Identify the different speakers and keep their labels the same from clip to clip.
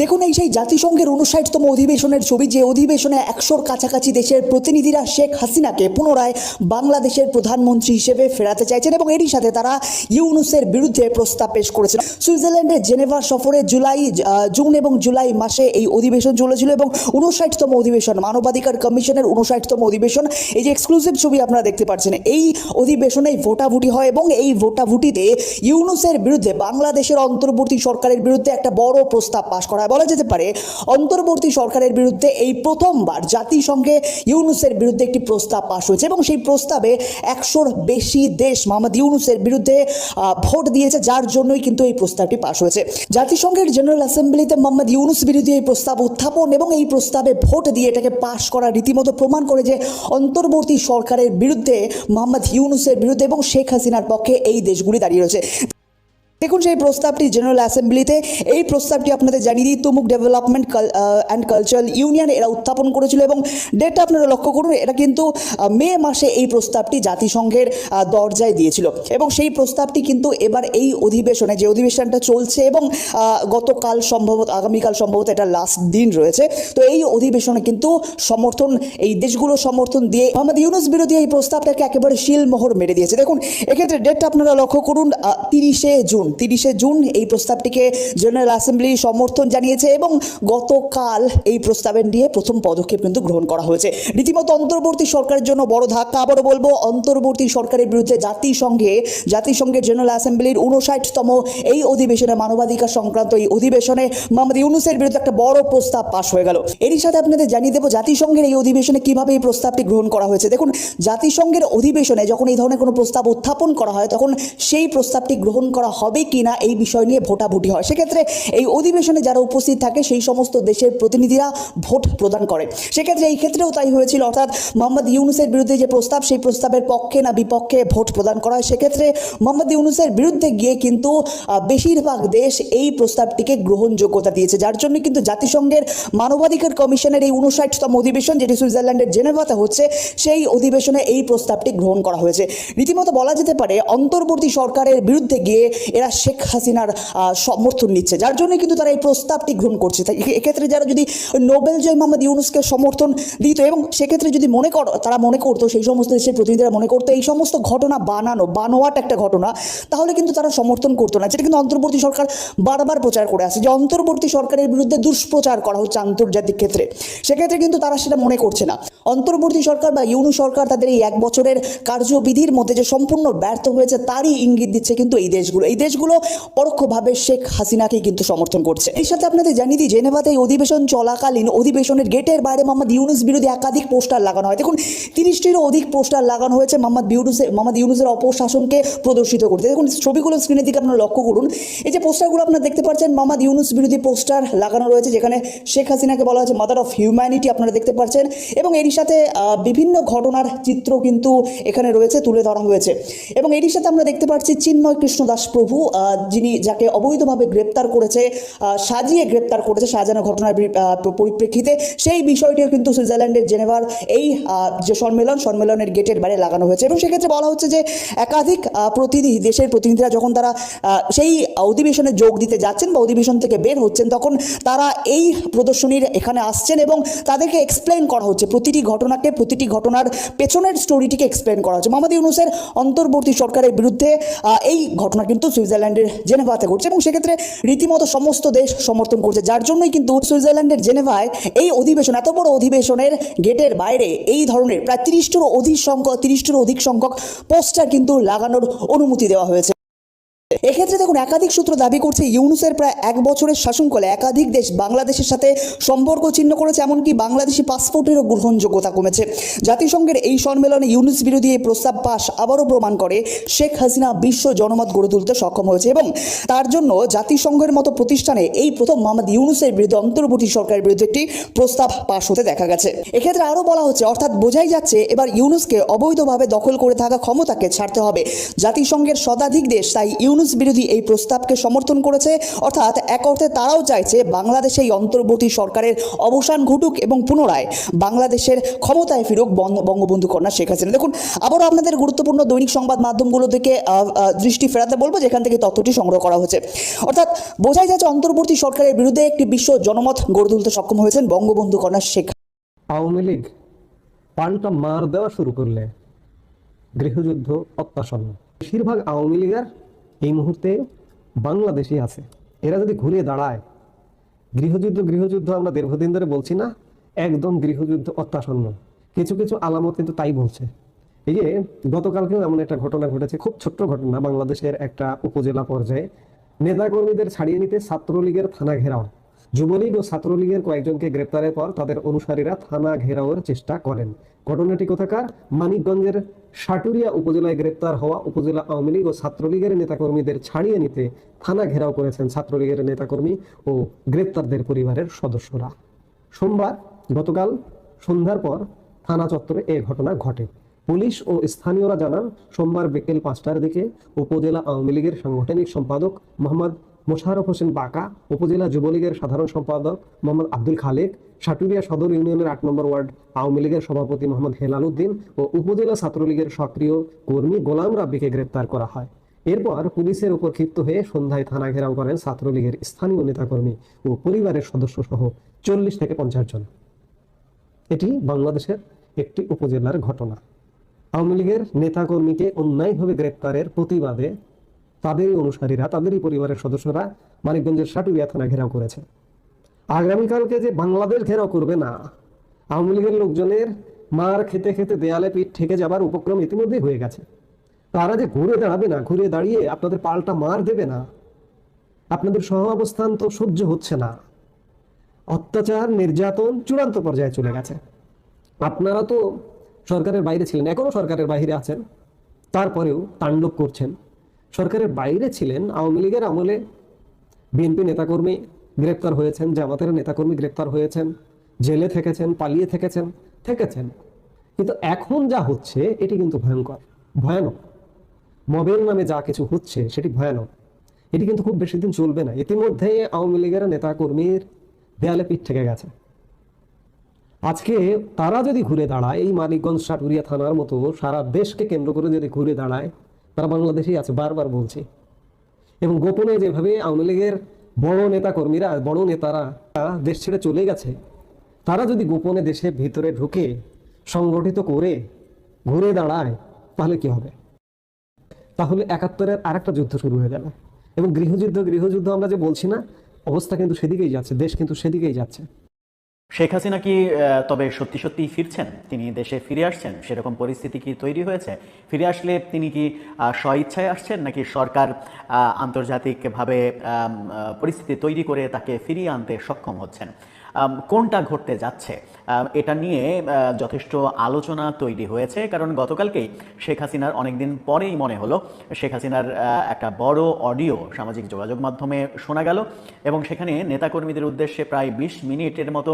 Speaker 1: দেখুন এই সেই জাতিসংঘের উনষাটতম অধিবেশনের ছবি, যে অধিবেশনে একশোর কাছাকাছি দেশের প্রতিনিধিরা শেখ হাসিনাকে পুনরায় বাংলাদেশের প্রধানমন্ত্রী হিসেবে ফেরাতে চাইছেন এবং এরই সাথে তারা ইউনুসের বিরুদ্ধে প্রস্তাব পেশ করেছেন সুইজারল্যান্ডের জেনেভা সফরে জুলাই জুন এবং জুলাই মাসে এই অধিবেশন চলেছিল এবং উনষাটতম অধিবেশন, মানবাধিকার কমিশনের উনষাটতম অধিবেশন, এই যে এক্সক্লুসিভ ছবি আপনারা দেখতে পাচ্ছেন, এই অধিবেশনে ভোটাভুটি হয় এবং এই ভোটাভুটিতে ইউনুসের বিরুদ্ধে বাংলাদেশের অন্তর্বর্তী সরকারের বিরুদ্ধে একটা বড় প্রস্তাব পাশ করা হয়। বলা যেতে পারে, অন্তর্বর্তী সরকারের বিরুদ্ধে এই প্রথমবার জাতিসংঘে ইউনুসের বিরুদ্ধে একটি প্রস্তাব পাশ হয়েছে এবং সেই প্রস্তাবে একশোর বেশি দেশ মোহাম্মদ ইউনুসের বিরুদ্ধে ভোট দিয়েছে, যার জন্যই কিন্তু এই প্রস্তাবটি পাশ হয়েছে জাতিসংঘের জেনারেল অ্যাসেম্বলিতে মোহাম্মদ ইউনুস বিরোধী এই প্রস্তাব উত্থাপন এবং এই প্রস্তাবে ভোট দিয়ে এটাকে পাশ করা রীতিমতো প্রমাণ করে যে অন্তর্বর্তী সরকারের বিরুদ্ধে মোহাম্মদ ইউনুসের বিরুদ্ধে এবং শেখ হাসিনার পক্ষে এই দেশগুলি দাঁড়িয়ে রয়েছে দেখুন সেই প্রস্তাবটি জেনারেল অ্যাসেম্বলিতে এই প্রস্তাবটি আপনাদের জানিয়ে দিই, তুমুক ডেভেলপমেন্ট অ্যান্ড কালচারাল ইউনিয়ন এরা উত্থাপন করেছিল এবং ডেটটা আপনারা লক্ষ্য করুন, এটা কিন্তু মে মাসে এই প্রস্তাবটি জাতিসংঘের দরজায় দিয়েছিল। এবং সেই প্রস্তাবটি কিন্তু এবার এই অধিবেশনে, যে অধিবেশনটা চলছে এবং গতকাল সম্ভবত, আগামীকাল সম্ভবত এটা লাস্ট দিন রয়েছে, তো এই অধিবেশনে কিন্তু সমর্থন, এই দেশগুলো সমর্থন দিয়ে মোহাম্মদ ইউনুস বিরোধী এই প্রস্তাবটাকে একেবারে শিলমোহর মেরে দিয়েছে। দেখুন, এক্ষেত্রে ডেটটা আপনারা লক্ষ্য করুন তিরিশে জুন। তিরিশে জুন এই প্রস্তাবটিকে জেনারেল অ্যাসেম্বলি সমর্থন জানিয়েছে এবং গতকাল এই প্রস্তাবের নিয়ে প্রথম পদক্ষেপ কিন্তু গ্রহণ করা হয়েছে। রীতিমতো অন্তর্বর্তী সরকারের জন্য বড় ধাক্কা। আবারও বলব, অন্তর্বর্তী সরকারের বিরুদ্ধে জাতিসংঘে, জাতিসংঘের জেনারেল অ্যাসেম্বলির উনষাটতম এই অধিবেশনে মানবাধিকার সংক্রান্ত এই অধিবেশনে মোহাম্মদ ইউনুসের বিরুদ্ধে একটা বড় প্রস্তাব পাশ হয়ে গেল। এরই সাথে আপনাদের জানিয়ে দেবো, জাতিসংঘের এই অধিবেশনে কীভাবে এই প্রস্তাবটি গ্রহণ করা হয়েছে। দেখুন, জাতিসংঘের অধিবেশনে যখন এই ধরনের কোনো প্রস্তাব উত্থাপন করা হয়, তখন সেই প্রস্তাবটি গ্রহণ করা হবে কি না এই বিষয় নিয়ে ভোটাভুটি হয়। সেক্ষেত্রে এই অধিবেশনে যারা উপস্থিত থাকে, সেই সমস্ত দেশের প্রতিনিধিরা ভোট প্রদান করে। সেক্ষেত্রে এই ক্ষেত্রেও তাই হয়েছিল। অর্থাৎ মোহাম্মদ ইউনুসের বিরুদ্ধে যে প্রস্তাব, সেই প্রস্তাবের পক্ষে না বিপক্ষে ভোট প্রদান করা হয়। সেক্ষেত্রে মোহাম্মদ ইউনুসের বিরুদ্ধে গিয়ে কিন্তু বেশিরভাগ দেশ এই প্রস্তাবটিকে গ্রহণযোগ্যতা দিয়েছে। যার জন্য কিন্তু জাতিসংঘের মানবাধিকার কমিশনের এই উনষাটতম অধিবেশন, যেটি সুইজারল্যান্ডের জেনেভাতে হচ্ছে, সেই অধিবেশনে এই প্রস্তাবটি গ্রহণ করা হয়েছে। রীতিমতো বলা যেতে পারে, অন্তর্বর্তী সরকারের বিরুদ্ধে গিয়ে এরা শেখ হাসিনার সমর্থন নিচ্ছে। যার জন্য কিন্তু তারা এই প্রস্তাবটি গ্রহণ করছে। তাই এক্ষেত্রে যারা যদি নোবেল জয় মোহাম্মদ ইউনুসকে সমর্থন দিত এবং সেক্ষেত্রে যদি মনে কর, তারা মনে করতো, সেই সমস্ত দেশের প্রতিনিধিরা মনে করতো, এই সমস্ত ঘটনা বানানো, বানোয়াট একটা ঘটনা, তাহলে কিন্তু তারা সমর্থন করতো না। যেটা কিন্তু অন্তর্বর্তী সরকার বারবার প্রচার করে আসে যে অন্তর্বর্তী সরকারের বিরুদ্ধে দুষ্প্রচার করা হচ্ছে আন্তর্জাতিক ক্ষেত্রে। সেক্ষেত্রে কিন্তু তারা সেটা মনে করছে না। অন্তর্বর্তী সরকার বা ইউনু সরকার তাদের এই এক বছরের কার্যবিধির মধ্যে যে সম্পূর্ণ ব্যর্থ হয়েছে, তারই ইঙ্গিত দিচ্ছে কিন্তু এই দেশগুলো। এই দেশগুলো পরোক্ষভাবে শেখ হাসিনাকেই কিন্তু সমর্থন করছে। এর সাথে আপনাদের জানিয়ে দিই, জেনেভাতে এই অধিবেশন চলাকালীন অধিবেশনের গেটের বাইরে মোহাম্মদ ইউনুস বিরোধী একাধিক পোস্টার লাগানো হয়। দেখুন, তিরিশটিরও অধিক পোস্টার লাগানো হয়েছে মোহাম্মদ ইউনুসের মোহাম্মদ ইউনুসের অপশাসনকে প্রদর্শিত করতে। দেখুন, ছবিগুলো স্ক্রিনের দিকে আপনারা লক্ষ্য করুন। এই যে পোস্টারগুলো আপনারা দেখতে পাচ্ছেন, মোহাম্মদ ইউনুস বিরোধী পোস্টার লাগানো রয়েছে, যেখানে শেখ হাসিনাকে বলা হয়েছে মাদার অফ হিউম্যানিটি আপনারা দেখতে পাচ্ছেন। এবং এরই সাথে বিভিন্ন ঘটনার চিত্র কিন্তু এখানে রয়েছে, তুলে ধরা হয়েছে। এবং এরই সাথে আমরা দেখতে পাচ্ছি, চিন্ময় কৃষ্ণ দাস প্রভু যিনি যাকে অবৈধভাবে গ্রেপ্তার করেছে সাজিয়ে গ্রেপ্তার করেছে সাজানো ঘটনার পরিপ্রেক্ষিতে, সেই বিষয়টিও কিন্তু সুইজারল্যান্ডের জেনেভার এই যে সম্মেলন, সম্মেলনের গেটের বাইরে লাগানো হয়েছে। এবং সেক্ষেত্রে বলা হচ্ছে যে, একাধিক প্রতিনিধি, দেশের প্রতিনিধিরা যখন তারা সেই অধিবেশনে যোগ দিতে যাচ্ছেন বা অধিবেশন থেকে বের হচ্ছেন, তখন তারা এই প্রদর্শনীর এখানে আসছেন এবং তাদেরকে এক্সপ্লেন করা হচ্ছে। প্রতিটি ঘটনাকে, প্রতিটি ঘটনার পেছনের স্টোরিটিকে এক্সপ্লেন করা হচ্ছে। মোহাম্মদ ইউনুসের অন্তর্বর্তী সরকারের বিরুদ্ধে এই ঘটনা কিন্তু সুইজারল্যান্ডের জেনেভাতে ঘটছে এবং সেক্ষেত্রে রীতিমতো সমস্ত দেশ সমর্থন করছে। যার জন্যই কিন্তু সুইজারল্যান্ডের জেনেভায় এই অধিবেশন, এত বড় অধিবেশনের গেটের বাইরে এই ধরনের প্রায় তিরিশটিরও অধিক সংখ্যক, তিরিশটিরও অধিক সংখ্যক পোস্টার কিন্তু লাগানোর অনুমতি দেওয়া হয়েছে। এক্ষেত্রে দেখুন, একাধিক সূত্র দাবি করছে ইউনুসের প্রায় এক বছরের শাসনকালে একাধিক দেশ বাংলাদেশের সাথে সম্পর্ক চিহ্ন করেছে, এমনকি বাংলাদেশি পাসপোর্টেরও গ্রহণযোগ্যতা কমেছে। জাতিসংঘের এই সম্মেলনে ইউনুস বিরোধী এই প্রস্তাব পাশ আবারও প্রমাণ করে শেখ হাসিনা বিশ্ব জনমত গড়ে তুলতে সক্ষম হয়েছে এবং তার জন্য জাতিসংঘের মতো প্রতিষ্ঠানে এই প্রথম মোহাম্মদ ইউনুসের বিরুদ্ধে অন্তর্বর্তী সরকারের বিরুদ্ধে একটি প্রস্তাব পাশ হতে দেখা গেছে। এক্ষেত্রে আরও বলা হচ্ছে, অর্থাৎ বোঝাই যাচ্ছে এবার ইউনুসকে অবৈধভাবে দখল করে থাকা ক্ষমতাকে ছাড়তে হবে। জাতিসংঘের শতাধিক দেশ তাই ইউনুস ইউনুস বিরোধী এই প্রস্তাবকে সমর্থন করেছে। অর্থাৎ এক অর্থে তারাও চাইছে বাংলাদেশে এই অন্তর্বর্তী সরকারের অবসান ঘটুক এবং পুনরায় বাংলাদেশের ক্ষমতায় ফিরুক বঙ্গবন্ধু কন্যা শেখ হাসিনা। দেখুন, আবারও আপনাদের গুরুত্বপূর্ণ দৈনিক সংবাদ মাধ্যমগুলো থেকে দৃষ্টি ফেরাতে বলব, যেখান থেকে তথ্যটি সংগ্রহ করা হয়েছে অর্থাৎ বোঝাই যাচ্ছে অন্তর্বর্তী সরকারের বিরুদ্ধে একটি বিশ্ব জনমত গড়ে তুলতে সক্ষম হয়েছেন বঙ্গবন্ধু কন্যা শেখ
Speaker 2: আওয়ামী লীগ পাল্টা মার দেওয়া শুরু করলে গৃহযুদ্ধ অত্যাসন্ন বেশিরভাগ আওয়ামী লীগের এই মুহূর্তে বাংলাদেশে আছে। এরা যদি ঘুরে দাঁড়ায়, গৃহযুদ্ধ গৃহযুদ্ধ আমরা দীর্ঘদিন ধরে বলছি না, একদম গৃহযুদ্ধ অত্যাসন্ন কিছু কিছু আলামত কিন্তু তাই বলছে। এই যে গতকালকেও এমন একটা ঘটনা ঘটেছে, খুব ছোট্ট ঘটনা, বাংলাদেশের একটা উপজেলা পর্যায়ে। নেতাকর্মীদের ছাড়িয়ে নিতে ছাত্রলীগের থানা ঘেরাও। যুবলীগ ও ছাত্রলীগের কয়েকজনকে গ্রেপ্তারের পর তাদের অনুসারীরা থানা ঘেরাওয়ের চেষ্টা করেন। ঘটনাটি কোথাকার? মানিকগঞ্জের সাটুরিয়া উপজেলায় গ্রেপ্তার হওয়া উপজেলা আওয়ামী লীগ ও ছাত্রলীগের নেতাকর্মীদের ছাড়িয়ে নিতে থানা ঘেরাও করেছেন ছাত্রলীগের নেতাকর্মী ও গ্রেপ্তারদের পরিবারের সদস্যরা। সোমবার গতকাল সন্ধ্যার পর থানা চত্বরে এ ঘটনা ঘটে। পুলিশ ও স্থানীয়রা জানান, সোমবার বিকেল পাঁচটার দিকে উপজেলা আওয়ামী লীগের সাংগঠনিক সম্পাদক মোহাম্মদ মোশাররফ হোসেন বাকা, উপজেলা যুবলীগের সাধারণ সম্পাদক মোহাম্মদ আব্দুল খালেক, সাটুরিয়া সদর ইউনিয়নের আট নম্বর ওয়ার্ড আওয়ামী লীগের সভাপতি মোহাম্মদ হেলাল উদ্দিন ও উপজেলা ছাত্রলীগের সক্রিয় কর্মী গোলাম রাব্বিকে গ্রেপ্তার করা হয়। এরপর পুলিশের উপর ক্ষিপ্ত হয়ে সন্ধ্যায় থানা ঘেরাও করেন ছাত্রলীগের স্থানীয় নেতাকর্মী ও পরিবারের সদস্য সহ চল্লিশ থেকে পঞ্চাশ জন। এটি বাংলাদেশের একটি উপজেলার ঘটনা। আওয়ামী লীগের নেতাকর্মীকে অন্যায়ভাবে গ্রেপ্তারের প্রতিবাদে তাদেরই অনুসারীরা, তাদেরই পরিবারের সদস্যরা মানিকগঞ্জের সাটুরিয়া থানা ঘেরাও করেছে। আগামীকালকে যে বাংলাদেশ ঘেরাও করবে না, আওয়ামী লীগের লোকজনের মার খেতে খেতে দেয়ালে পিঠ ঠেকে যাবার উপক্রম ইতিমধ্যেই হয়ে গেছে। তারা যে ঘুরে দাঁড়াবে না, ঘুরে দাঁড়িয়ে আপনাদের পাল্টা মার দেবে না, আপনাদের সহ অবস্থান তো সহ্য হচ্ছে না। অত্যাচার, নির্যাতন চূড়ান্ত পর্যায়ে চলে গেছে। আপনারা তো সরকারের বাইরে ছিলেন, এখনও সরকারের বাইরে আছেন, তারপরেও তাণ্ডব করছেন। সরকারের বাইরে ছিলেন, আওয়ামী লীগের আমলে বিএনপি নেতাকর্মী গ্রেপ্তার হয়েছেন, জামাতের নেতাকর্মী গ্রেপ্তার হয়েছেন, জেলে থেকেছেন, পালিয়ে থেকেছেন থেকেছেন। কিন্তু এখন যা হচ্ছে, এটি কিন্তু ভয়ঙ্কর, ভয়ানক। মবের নামে যা কিছু হচ্ছে, সেটি ভয়ানক। এটি কিন্তু খুব বেশি দিন চলবে না। ইতিমধ্যে আওয়ামী লীগের নেতা কর্মীর দেয়ালে পিঠ থেকে গেছে। আজকে তারা যদি ঘুরে দাঁড়ায়, এই মানিকগঞ্জ সাটুরিয়া থানার মতো সারা দেশকে কেন্দ্র করে যদি ঘুরে দাঁড়ায় তারা বাংলাদেশেই আছে, বারবার বলছি। এবং গোপনে যেভাবে আওয়ামী লীগের বড় নেতা কর্মীরা বড় নেতারা দেশ ছেড়ে চলে গেছে, তারা যদি গোপনে দেশের ভিতরে ঢুকে সংগঠিত করে ঘুরে দাঁড়ায়, তাহলে কি হবে? তাহলে একাত্তরের আরেকটা যুদ্ধ শুরু হয়ে যাবে এবং গৃহযুদ্ধ গৃহযুদ্ধ আমরা যে বলছি না, অবস্থা কিন্তু সেদিকেই যাচ্ছে, দেশ কিন্তু সেদিকেই যাচ্ছে।
Speaker 3: শেখ হাসিনা কি তবে সত্যি সত্যি ফিরছেন? তিনি দেশে ফিরে আসছেন? সেরকম পরিস্থিতি কি তৈরি হয়েছে? ফিরে আসলে তিনি কি স্বইচ্ছায় আসছেন? নাকি সরকার আন্তর্জাতিকভাবে পরিস্থিতি তৈরি করে তাকে ফিরিয়ে আনতে সক্ষম হচ্ছেন? কোনটা ঘটতে যাচ্ছে? এটা নিয়ে যথেষ্ট আলোচনা তৈরি হয়েছে, কারণ গতকালকেই শেখ হাসিনার অনেকদিন পরেই মনে হলো, শেখ হাসিনার একটা বড় অডিও সামাজিক যোগাযোগ মাধ্যমে শোনা গেল, এবং সেখানে নেতাকর্মীদের উদ্দেশ্যে প্রায় বিশ মিনিটের মতো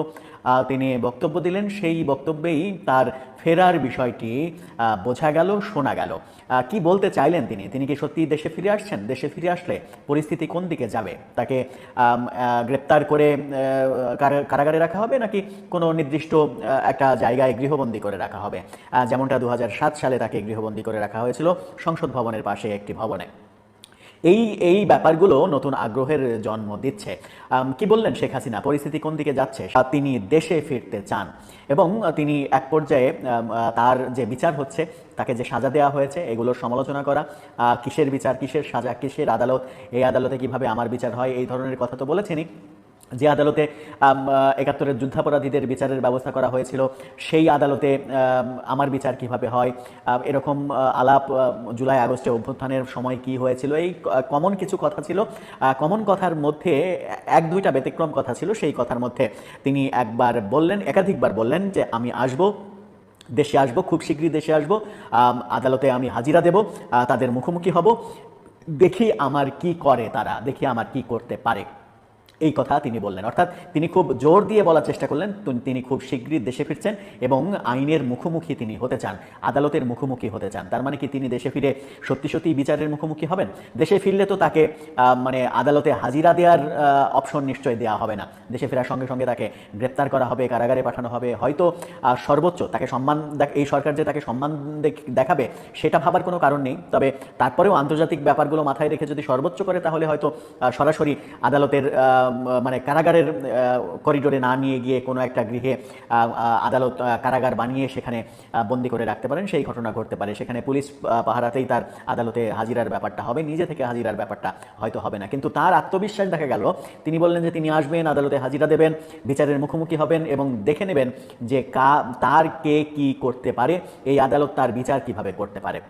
Speaker 3: তিনি বক্তব্য দিলেন। সেই বক্তব্যেই তার ফেরার বিষয়টি বোঝা গেল, শোনা গেল। কি বলতে চাইলেন তিনি? তিনি কি সত্যি দেশে ফিরে আসছেন? দেশে ফিরে আসলে পরিস্থিতি কোন দিকে যাবে? তাকে গ্রেপ্তার করে কারাগারে রাখা হবে নাকি কোনো নির্দিষ্ট একটা জায়গায় গৃহবন্দী করে রাখা হবে? যেমনটা দু হাজার সাত সালে তাকে গৃহবন্দী করে রাখা হয়েছিল সংসদ ভবনের পাশে একটি ভবনে। এই এই ব্যাপারগুলো নতুন আগ্রহের জন্ম দিচ্ছে। কি বললেন শেখ হাসিনা? পরিস্থিতি কোন দিকে যাচ্ছে? তিনি দেশে ফিরতে চান এবং তিনি এক পর্যায়ে তার যে বিচার হচ্ছে, তাকে যে সাজা দেওয়া হয়েছে, এগুলোর সমালোচনা করা কিসের বিচার, কিসের সাজা, কিসের আদালত, এই আদালতে কীভাবে আমার বিচার হয়, এই ধরনের কথা তো বলেছেনই। যে আদালতে একাত্তরের যুদ্ধাপরাধীদের বিচারের ব্যবস্থা করা হয়েছিল, সেই আদালতে আমার বিচার কীভাবে হয়? এরকম আলাপ জুলাই আগস্টে অভ্যুত্থানের সময় কি হয়েছিল? এই কমন কিছু কথা ছিল। কমন কথার মধ্যে, এক দুইটা ব্যতিক্রম কথা ছিল। সেই কথার মধ্যে তিনি একবার বললেন, একাধিকবার বললেন যে, আমি আসব, দেশে আসব, খুব শীঘ্রই দেশে আসব। আদালতে আমি হাজিরা দেব তাদের মুখোমুখি হব। দেখি আমার কি করে তারা, দেখি আমার কি করতে পারে। এই কথা তিনি বললেন। অর্থাৎ তিনি খুব জোর দিয়ে বলার চেষ্টা করলেন, তিনি খুব শীঘ্রই দেশে ফিরছেন এবং আইনের মুখোমুখি তিনি হতে চান, আদালতের মুখোমুখি হতে চান। তার মানে কি তিনি দেশে ফিরে সত্যি সত্যি বিচারের মুখোমুখি হবেন? দেশে ফিরলে তো তাকে মানে আদালতে হাজিরা দেওয়ার অপশন নিশ্চয়ই দেওয়া হবে না। দেশে ফেরার সঙ্গে সঙ্গে তাকে গ্রেপ্তার করা হবে, কারাগারে পাঠানো হবে। হয়তো সর্বোচ্চ তাকে সম্মান এই সরকার যে তাকে সম্মান দেখ- দেখাবে, সেটা ভাবার কোনো কারণ নেই। তবে তারপরেও আন্তর্জাতিক ব্যাপারগুলো মাথায় রেখে যদি সর্বোচ্চ করে, তাহলে হয়তো সরাসরি আদালতের মানে কারাগারের করিডোরে না নিয়ে গিয়ে কোনো একটা গৃহে আদালত কারাগার বানিয়ে সেখানে বন্দি করে রাখতে পারেন, সেই ঘটনা ঘটতে পারে। সেখানে পুলিশ পাহারাতেই তার আদালতে হাজিরার ব্যাপারটা হবে, নিজে থেকে হাজিরার ব্যাপারটা হয়তো হবে না। কিন্তু তার আত্মবিশ্বাস দেখা গেল, তিনি বললেন যে তিনি আসবেন, আদালতে হাজিরা দেবেন, বিচারের মুখোমুখি হবেন এবং দেখে নেবেন যে কা, তার কে কি করতে পারে, এই আদালত তার বিচার কীভাবে করতে পারে।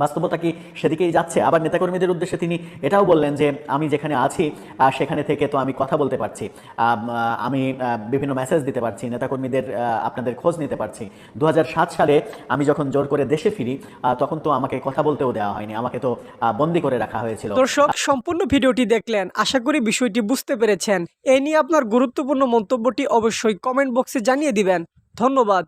Speaker 3: বাস্তবতা কি সেদিকেই যাচ্ছে? আবার নেতাকর্মীদের উদ্দেশ্যে তিনি এটাও বললেন যে আমি যেখানে আছি সেখানে থেকে তো আমি কথা বলতে পারছি। আমি বিভিন্ন মেসেজ দিতে পারছি নেতাকর্মীদের আপনাদের খোঁজ নিতে পারছি। দু হাজার সাত সালে আমি যখন জোর করে দেশে ফিরি তখন তো আমাকে কথা বলতেও দেওয়া হয়নি। আমাকে তো বন্দি করে রাখা হয়েছিল।
Speaker 4: দর্শক সম্পূর্ণ ভিডিওটি দেখলেন। আশা করি বিষয়টি বুঝতে পেরেছেন। এ নিয়ে আপনার গুরুত্বপূর্ণ মন্তব্যটি অবশ্যই কমেন্ট বক্সে জানিয়ে দিবেন। ধন্যবাদ।